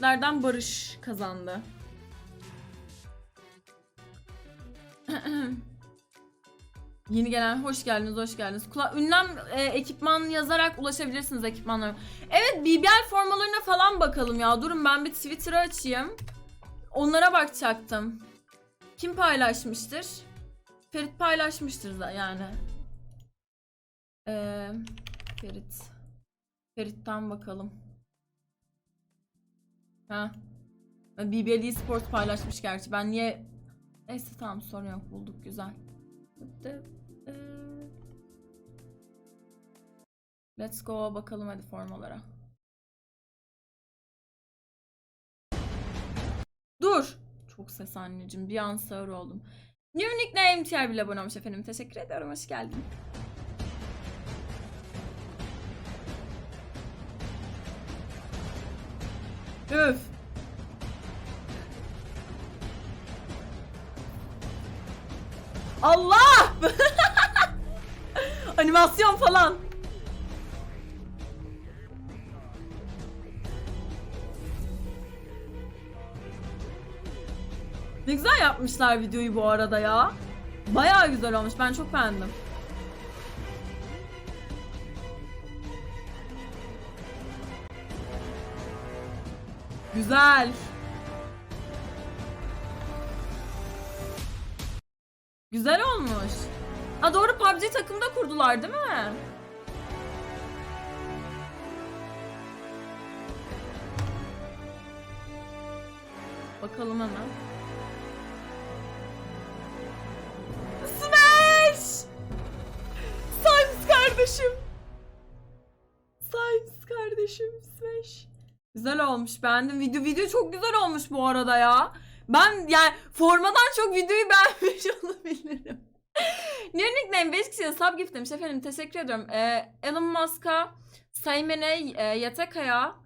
Nereden Barış kazandı. Yeni gelen hoş geldiniz, hoş geldiniz. Kula ünlem e, ekipman yazarak ulaşabilirsiniz ekipmanlara. Evet, BBL formalarına falan bakalım ya. Durun ben bir Twitter'ı açayım. Onlara bakacaktım. Kim paylaşmıştır? Ferit paylaşmıştır da yani. Ee, Ferit. Ferit'ten bakalım. Ha. BBL Esports paylaşmış gerçi. Ben niye... Neyse tamam sorun yok bulduk güzel. Let's go bakalım hadi formalara. Dur. Çok ses anneciğim. Bir an sağır oldum. New nickname tier bile abone olmuş efendim. Teşekkür ederim. Hoş geldin. Üf. Allah! Animasyon falan. Ne güzel yapmışlar videoyu bu arada ya. Bayağı güzel olmuş. Ben çok beğendim. Güzel. Güzel olmuş. Ha doğru PUBG takımda kurdular değil mi? Bakalım hemen. Smash! Sims kardeşim. Sims kardeşim Smash. Güzel olmuş beğendim. Video video çok güzel olmuş bu arada ya. Ben yani formadan çok videoyu beğenmiş olabilirim. New nickname 5 kişiye sub gift demiş efendim teşekkür ediyorum. Ee, Elon Musk'a, Saymen'e, e, Yatakaya,